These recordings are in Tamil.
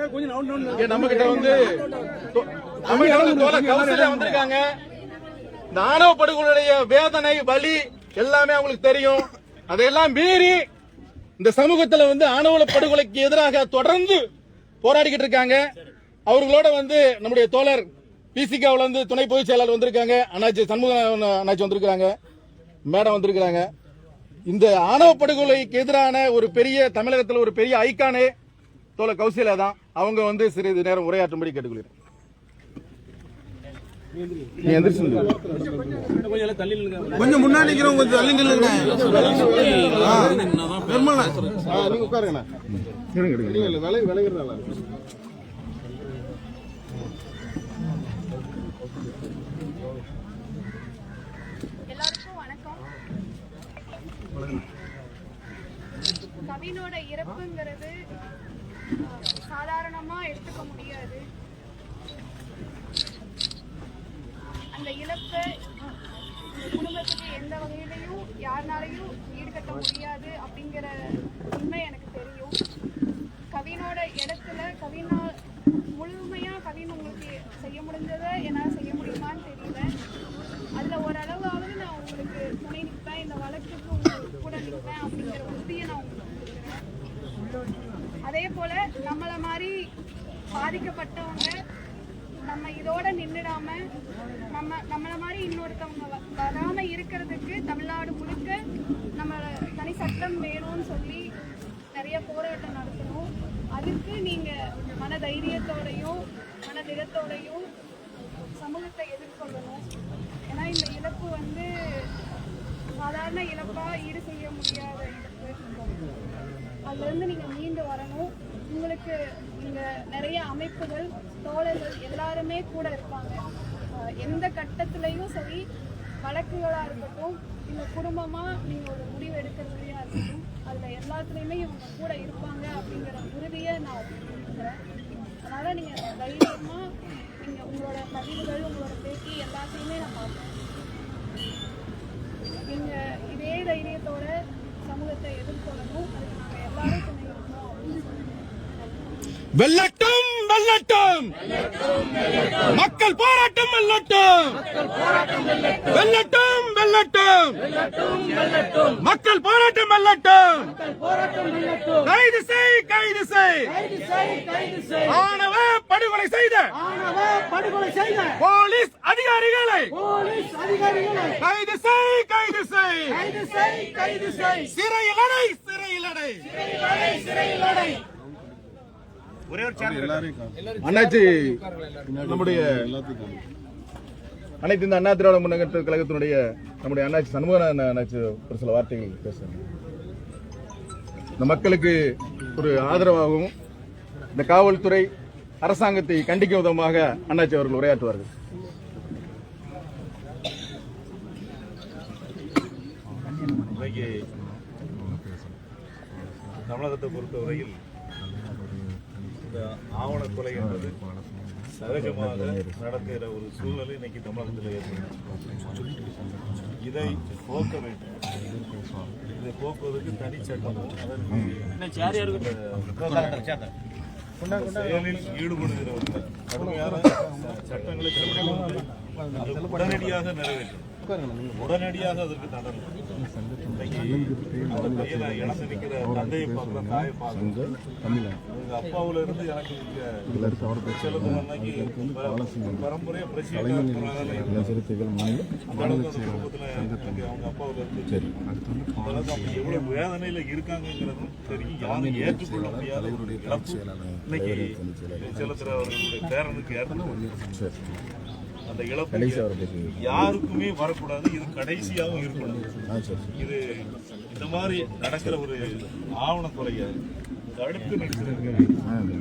நம்ம கிட்ட வந்து நம்ம கிட்ட வந்து வந்திருக்காங்க. இந்த படுகொலையுடைய வேதனை வலி எல்லாமே அவங்களுக்கு தெரியும். அதையெல்லாம் மீறி இந்த சமூகத்துல வந்து ஆணவ படுகொலைக்கு எதிராக தொடர்ந்து போராடிக்கிட்டு இருக்காங்க. அவர்களோட வந்து நம்முடைய தோழர் பிசிகாவில் வந்து துணை பொதுச் செயலாளர் வந்திருக்காங்க. அண்ணாச்சி சண்முக அண்ணாச்சி வந்திருக்காங்க மேடம் வந்திருக்கிறாங்க. இந்த ஆணவ படுகொலைக்கு எதிரான ஒரு பெரிய தமிழகத்தில் ஒரு பெரிய ஐக்கானே தோழர் கௌசல்யா தான் அவங்க வந்து சிறிது நேரம் உரையாற்றும்படி கேட்டுக்கொள்கிறேன். நீ எந்திரிச்சு நில்லு. கொஞ்சம் முன்னாடி நிக்கிறவங்க கொஞ்சம் தள்ளி நில்லுங்க இருங்க விலை விளைகிறதால எல்லாருக்கும் வணக்கம். கவினோட இறப்புங்கிறது சாதாரணமாக சாதாரணமா எடுத்துக்க முடியாது. அந்த இழப்பை குடும்பத்துக்கு எந்த வகையிலையும் யாருனாலையும் ஈடுகட்ட முடியாது அப்படிங்கிற உண்மை எனக்கு தெரியும். கவினோட இடத்துல கவினா முழுமையா கவின் உங்களுக்கு செய்ய முடிஞ்சதை என்னால் செய்ய முடியுமான்னு தெரியல. அதுல ஓரளவாவது நான் உங்களுக்கு துணை நிற்பேன். இந்த வழக்குக்கு உங்களுக்கு கூட நிற்பேன் அப்படிங்கிற உறுதியை நான் உங்களுக்கு கொடுக்குறேன் அதே போல நம்மள மாதிரி பாதிக்கப்பட்டவங்க நம்ம இதோட நின்றுடாம நம்ம நம்மள மாதிரி இன்னொருத்தவங்க வ- வராம இருக்கிறதுக்கு தமிழ்நாடு முழுக்க நம்ம தனி சட்டம் வேணும்னு சொல்லி நிறைய போராட்டம் நடத்தணும். அதுக்கு நீங்க மன தைரியத்தோடையும் மன திடத்தோடையும் சமூகத்தை எதிர்கொள்ளணும். ஏன்னா இந்த இழப்பு வந்து சாதாரண இழப்பா ஈடு செய்ய முடியாத இழப்பு. அதுலேருந்து நீங்கள் மீண்டு வரணும். உங்களுக்கு இங்கே நிறைய அமைப்புகள் தோழர்கள் எல்லாருமே கூட இருப்பாங்க. எந்த கட்டத்துலையும் சரி வழக்குகளாக இருக்கட்டும் இல்ல குடும்பமாக நீங்கள் ஒரு முடிவு எடுக்கிறதுலையாக இருக்கட்டும் அதில் எல்லாத்துலேயுமே இவங்க கூட இருப்பாங்க அப்படிங்கிற உறுதியை நான் இருக்கிறேன் அதனால் நீங்கள் தைரியமாக நீங்கள் உங்களோட பதிவுகள் உங்களோட பேட்டி எல்லாத்தையுமே நான் பார்ப்பேன் நீங்கள் இதே தைரியத்தோட சமூகத்தை எதிர்கொள்ளணும். அதுக்கு வெல்லட்டும் வெல்லட்டும். மக்கள் போராட்டம் வெல்லட்டும். வெல்லட்டும் வெல்லட்டும். மக்கள் போராட்டம் வெல்லட்டும். கைது செய் கைது செய். ஆணவ படுகொலை செய்த போலீஸ் அதிகாரிகளை போலீஸ் அதிகாரிகளை கைது செய் கைது செய். கைது செய் கைது செய். சிறையில் அடை அண்ணாச்சி நம்முடைய அனைத்து இந்த அண்ணா திராவிட முன்னேற்ற கழகத்தினுடைய நம்முடைய அண்ணாச்சி சண்முக அண்ணாச்சி ஒரு சில வார்த்தைகள் பேசுறாங்க இந்த மக்களுக்கு ஒரு ஆதரவாகவும் இந்த காவல்துறை அரசாங்கத்தை கண்டிக்கும் விதமாக அண்ணாச்சி அவர்கள் உரையாற்றுவார்கள். இன்றைக்கு தமிழகத்தை பொறுத்தவரையில் இந்த ஆவண கொலை என்பது சகஜமாக நடக்கிற ஒரு சூழ்நிலை இன்னைக்கு தமிழகத்தில் ஏற்படும் இதை போக்க வேண்டும். இதை போக்குவதற்கு தனி சட்டமும் அதற்கு செயலில் ஈடுபடுகிறவர்கள் கடுமையான சட்டங்களை உடனடியாக நிறைவேற்றும். உடனடியாக அதற்கு இன்னைக்கு அந்த பையனை இழந்து நிற்கிற தந்தையை பார்க்குற தாயை பார்க்குறேன் அப்பாவுல இருந்து எனக்கு இங்க செலுத்தும் அன்னைக்கு பர- பரம்பரையா பிரசிடென்ட் அந்த அளவுக்கு குடும்பத்துல எனக்கு அவங்க அப்பாவுல இருந்து அவங்க எவ்வளவு வேதனையில இருக்காங்கிறதும் தெரியும் யாரும் ஏற்றுக்கொள்ள முடியாத இன்னைக்கு செலுத்துற அவர்களுடைய பேரனுக்கு ஏற்படும் அந்த இழப்பு யாருக்குமே வரக்கூடாது. இது கடைசியாகவும் இருக்கக்கூடாது இது இந்த மாதிரி நடக்கிற ஒரு ஆவண கொலைய தடுத்து நிறுத்துறதுக்கு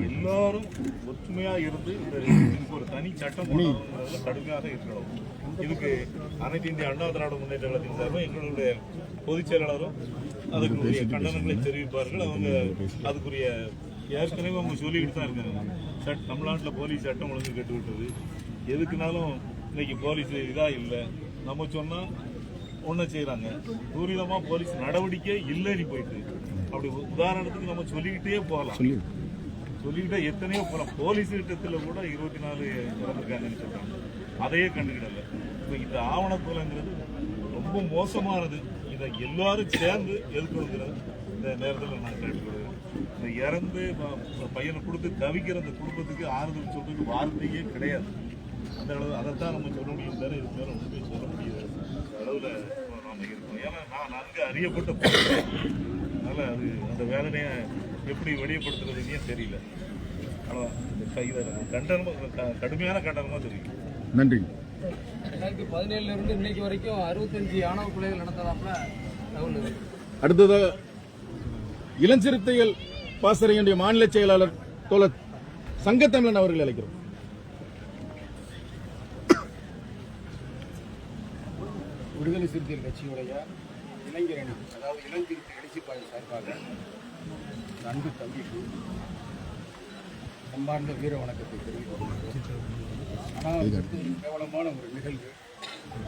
எல்லாரும் ஒற்றுமையா இருந்து இதுக்கு ஒரு தனி சட்டம் கடுமையாக இருக்கணும். இதுக்கு அனைத்து இந்திய அண்ணா திராவிட முன்னேற்ற கழகத்தின் சார்பாக எங்களுடைய பொதுச் செயலாளரும் அதுக்குரிய கண்டனங்களை தெரிவிப்பார்கள். அவங்க அதுக்குரிய ஏற்கனவே அவங்க சொல்லிக்கிட்டு தான் இருக்காங்க. சட் தமிழ்நாட்டில் போலீஸ் சட்டம் ஒழுங்கு கெட்டு விட்டது எதுக்குனாலும் இன்னைக்கு போலீஸ் இதா இல்லை. நம்ம சொன்னா ஒன்றை செய்கிறாங்க துரிதமாக போலீஸ் நடவடிக்கை இல்லைன்னு போயிட்டு அப்படி உதாரணத்துக்கு நம்ம சொல்லிக்கிட்டே போகலாம். சொல்லிக்கிட்டே எத்தனையோ போறோம் போலீஸ் திட்டத்தில் கூட இருபத்தி நாலு இறந்துருக்காங்கன்னு சொல்றாங்க. அதையே கண்டுக்கிடல. இப்போ இந்த ஆவணக்குலங்கிறது ரொம்ப மோசமானது. இதை எல்லாரும் சேர்ந்து எதிர்க்கணுங்கிறது இந்த நேரத்தில் நான் கேட்டுக்கொள்கிறேன். இந்த இறந்து பையனை கொடுத்து தவிக்கிற அந்த குடும்பத்துக்கு ஆறுதல் சொல்றதுக்கு வார்த்தையே கிடையாது. அந்த அளவு அதைத்தான் நம்ம சொல்ல முடியும். தவிர இதுக்கு மேலே ஒன்றுமே சொல்ல முடியாது. அளவில் நாம இருக்கோம். ஏன்னா நான் நன்கு அறியப்பட்ட. அதனால அது அந்த வேதனையை எப்படி வெளியப்படுத்துறதுன்னே தெரியல. அவ்வளோதான் இந்த கண்டனமாக க- கடுமையான கண்டனமாக தெரியும் நன்றி. ரெண்டாயிரத்தி பதினேழுல இருந்து இன்னைக்கு வரைக்கும் அறுபத்தஞ்சு ஆணவ கொலைகள் நடந்ததாப்ல தகவல் இருக்கு அடுத்ததாக இளஞ்சிறுத்தைகள் பாசறையினுடைய மாநில செயலாளர் தோழர் சங்கத்தமிழன் அவர்கள் அழைக்கிறோம். விடுதலை சிறுத்தைகள் கட்சியுடைய இளைஞரணி அதாவது இளஞ்சிறுத்தை எழுச்சி சார்பாக நன்கு அன்பு தம்பிக்கு அன்பார்ந்த வீர வணக்கத்தை தெரிவித்துள்ளோம் ஆனால் இது கேவலமான ஒரு நிகழ்வு.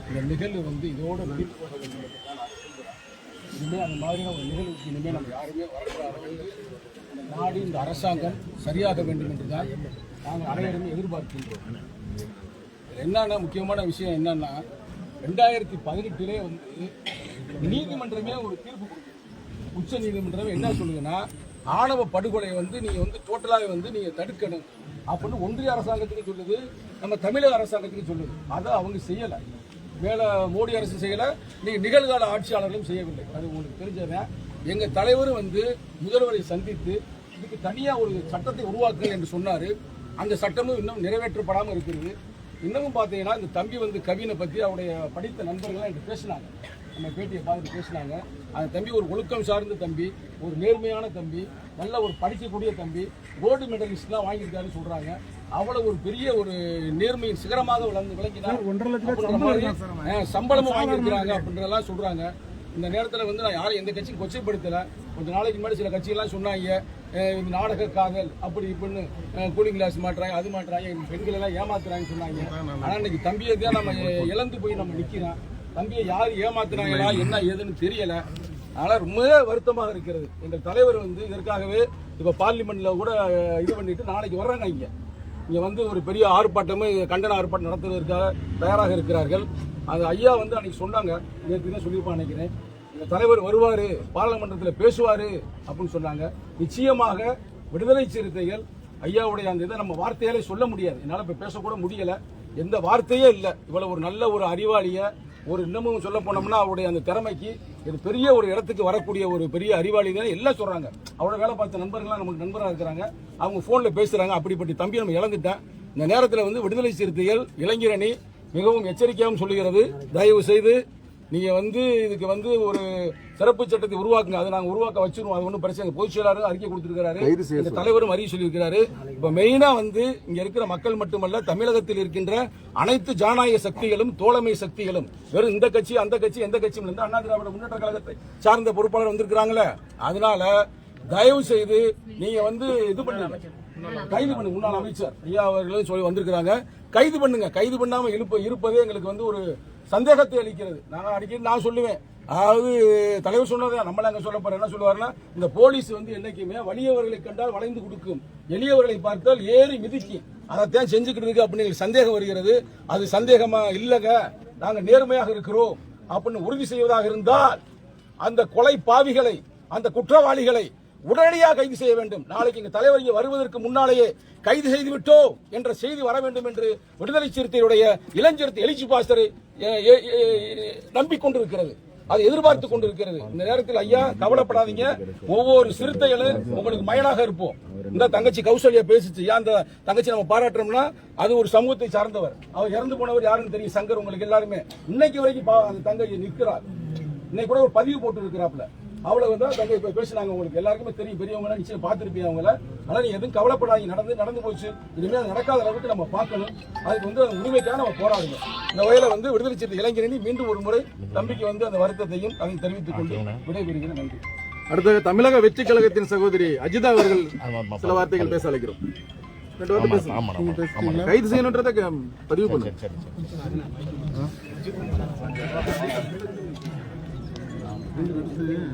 இந்த நிகழ்வு வந்து இதோடு முடிவு போக வேண்டும் என்று தான் நான் இனிமேல் அந்த மாதிரியான ஒரு நிகழ்வுக்கு இனிமேல் நம்ம யாருமே வரக்கூடாது. இந்த நாடு இந்த அரசாங்கம் சரியாக வேண்டும் என்று தான் நாங்கள் அனைவருமே எதிர்பார்க்கின்றோம். இதுல என்னன்னா முக்கியமான விஷயம் என்னன்னா ரெண்டாயிரத்தி பதினெட்டிலே வந்து நீதிமன்றமே ஒரு தீர்ப்பு கொடுக்குது உச்ச நீதிமன்றம் என்ன சொல்லுதுன்னா ஆணவ படுகொலை வந்து நீங்கள் வந்து டோட்டலாக வந்து நீங்கள் தடுக்கணும் அப்படின்னு ஒன்றிய அரசாங்கத்துக்கு சொல்லுது நம்ம தமிழக அரசாங்கத்துக்கு சொல்லுது. அதை அவங்க செய்யலை. மேலே மோடி அரசு செய்யலை நீங்கள் நிகழ்கால ஆட்சியாளர்களும் செய்யவில்லை. அது உங்களுக்கு தெரிஞ்சவன் எங்கள் தலைவரும் வந்து முதல்வரை சந்தித்து இதுக்கு தனியாக ஒரு சட்டத்தை உருவாக்குங்கள் என்று சொன்னார். அந்த சட்டமும் இன்னும் நிறைவேற்றப்படாமல் இருக்கிறது. இன்னமும் பார்த்தீங்கன்னா இந்த தம்பி வந்து கவினை பற்றி அவருடைய படித்த நண்பர்கள்லாம் என்கிட்ட பேசினாங்க. நம்ம பேட்டியை பார்த்துட்டு பேசினாங்க. அந்த தம்பி ஒரு ஒழுக்கம் சார்ந்த தம்பி ஒரு நேர்மையான தம்பி நல்ல ஒரு படிக்கக்கூடிய தம்பி கோல்டு மெடலிஸ்ட்லாம் வாங்கியிருக்காருன்னு சொல்கிறாங்க அவ்வளவு ஒரு பெரிய ஒரு நேர்மையின் சிகரமாக விளங்கு விளங்கினார் மாதிரி, அஹ், சம்பளமும் வாங்கியிருக்கிறாங்க அப்படின்றதெல்லாம் சொல்கிறாங்க இந்த நேரத்தில் வந்து நான் யாரும் எந்த கட்சியும் கொச்சைப்படுத்தலை. கொஞ்ச நாளைக்கு முன்னாடி சில கட்சியெல்லாம் சொன்னாங்க இது நாடக காதல் அப்படி இப்படின்னு கூலிங் கிளாஸ் மாட்டுறாங்க அது மாட்டுறாங்க பெண்கள் எல்லாம் ஏமாத்துறாங்கன்னு சொன்னாங்க. ஆனால் இன்னைக்கு தம்பியை தான் நம்ம இழந்து போய் நம்ம நிற்கிறோம் தம்பியை யார் ஏமாத்துறாங்களா என்ன ஏதுன்னு தெரியல. அதனால ரொம்ப வருத்தமாக இருக்கிறது. எங்கள் தலைவர் வந்து இதற்காகவே இப்போ பார்லிமெண்ட்ல கூட இது பண்ணிட்டு நாளைக்கு வர்றாங்க இங்கே. இங்கே வந்து ஒரு பெரிய ஆர்ப்பாட்டமும் கண்டன ஆர்ப்பாட்டம் நடத்துவதற்காக தயாராக இருக்கிறார்கள். அது ஐயா வந்து அன்னைக்கு சொன்னாங்க. நேற்று தான் சொல்லியிருப்பான் நினைக்கிறேன். இந்த தலைவர் வருவார் பாராளுமன்றத்தில் பேசுவார் அப்படின்னு சொன்னாங்க. நிச்சயமாக விடுதலை சிறுத்தைகள் ஐயாவுடைய அந்த இதை நம்ம வார்த்தையாலே சொல்ல முடியாது. என்னால் இப்போ பேசக்கூட முடியலை. எந்த வார்த்தையே இல்லை. இவ்வளோ ஒரு நல்ல ஒரு அறிவாளியை ஒரு இன்னமும் சொல்ல போனோம்னா அவருடைய அந்த திறமைக்கு இது பெரிய ஒரு இடத்துக்கு வரக்கூடிய ஒரு பெரிய அறிவாளி தான் எல்லாம் சொல்றாங்க. அவரோட வேலை பார்த்த நண்பர்கள்லாம் நமக்கு நண்பராக இருக்கிறாங்க. அவங்க ஃபோனில் பேசுறாங்க. அப்படிப்பட்ட தம்பி நம்ம இழந்துட்டேன். இந்த நேரத்தில் வந்து விடுதலை சிறுத்தைகள் இளைஞரணி மிகவும் எச்சரிக்கையாகவும் சொல்லுகிறது. தயவு செய்து நீங்க வந்து இதுக்கு வந்து ஒரு சிறப்பு சட்டத்தை உருவாக்குங்க. அதை நாங்க உருவாக்க வச்சிருவோம். அது ஒன்றும் பிரச்சனை. பொதுச் செயலாளர் அறிக்கை கொடுத்திருக்கிறாரு. இந்த தலைவரும் அறிய சொல்லியிருக்கிறாரு. இப்ப மெயினா வந்து இங்க இருக்கிற மக்கள் மட்டுமல்ல தமிழகத்தில் இருக்கின்ற அனைத்து ஜனநாயக சக்திகளும் தோழமை சக்திகளும் வெறும் இந்த கட்சி அந்த கட்சி எந்த கட்சியும் இல்லை. இந்த அண்ணா திராவிட முன்னேற்ற கழகத்தை சார்ந்த பொறுப்பாளர் வந்திருக்கிறாங்களே. அதனால தயவு செய்து நீங்க வந்து இது பண்ணுங்க. கைது பண்ணுங்க முன்னாள் அமைச்சர். ஐயா அவர்களும் சொல்லி வந்திருக்கிறாங்க. கைது பண்ணுங்க. கைது பண்ணாம இருப்ப இருப்பதே எங்களுக்கு வந்து ஒரு சந்தேகத்தை அளிக்கிறது. நான் அடிக்கடி நான் சொல்லுவேன். அதாவது தலைவர் சொன்னதை நம்மள அங்க சொல்ல போற என்ன சொல்லுவாருன்னா இந்த போலீஸ் வந்து என்னைக்குமே வலியவர்களை கண்டால் வளைந்து கொடுக்கும். எளியவர்களை பார்த்தால் ஏறி மிதிக்கும். அதைத்தான் செஞ்சுக்கிட்டு இருக்கு அப்படின்னு எங்களுக்கு சந்தேகம் வருகிறது. அது சந்தேகமா இல்லைங்க. நாங்கள் நேர்மையாக இருக்கிறோம் அப்படின்னு உறுதி செய்வதாக இருந்தால் அந்த கொலை பாவிகளை அந்த குற்றவாளிகளை உடனடியாக கைது செய்ய வேண்டும். நாளைக்கு எங்க தலைவர் இங்கே வருவதற்கு முன்னாலேயே கைது செய்து விட்டோம் என்ற செய்தி வர வேண்டும் என்று விடுதலை சிறுத்தையுடைய இளஞ்சிறுத்தை எழுச்சி பாஸ்டரை நம்பிக்கொண்டிருக்கிறது. அதை எதிர்பார்த்து கொண்டிருக்கிறது. இந்த நேரத்தில் ஐயா கவலைப்படாதீங்க. ஒவ்வொரு சிறுத்தைகளும் உங்களுக்கு மயனாக இருப்போம். இந்த தங்கச்சி கௌசல்யா பேசிச்சு. ஏன் அந்த தங்கச்சி நம்ம பாராட்டுறோம்னா அது ஒரு சமூகத்தை சார்ந்தவர். அவர் இறந்து போனவர் யாருன்னு தெரியும். சங்கர் உங்களுக்கு எல்லாருமே. இன்னைக்கு வரைக்கும் பா- அந்த தங்கச்சி நிற்கிறார். இன்னைக்கு கூட ஒரு பதிவு போட்டு இருக்கிறாப்ல அவ்வளவு தான் தங்கை இப்ப பேசினாங்க. உங்களுக்கு எல்லாருக்குமே தெரியும். பெரியவங்க நிச்சயம் பார்த்திருப்பீங்க அவங்கள. ஆனா நீ எதுவும் கவலைப்படாதீங்க. நடந்து நடந்து போச்சு. இனிமே அது நடக்காத அளவுக்கு நம்ம பார்க்கணும். அதுக்கு வந்து அந்த உரிமைக்காக நம்ம போராடணும் இந்த வகையில வந்து விடுதலை சிறுத்தை இளைஞரணி மீண்டும் ஒரு முறை தம்பிக்கு வந்து அந்த வருத்தத்தையும் அதை தெரிவித்துக் கொண்டு விடைபெறுகிறேன். நன்றி. அடுத்த தமிழக வெற்றி கழகத்தின் சகோதரி அஜிதா அவர்கள் சில வார்த்தைகள் பேச அழைக்கிறோம்? கைது செய்யணுன்றதை பதிவு பண்ணுங்க. 没有吃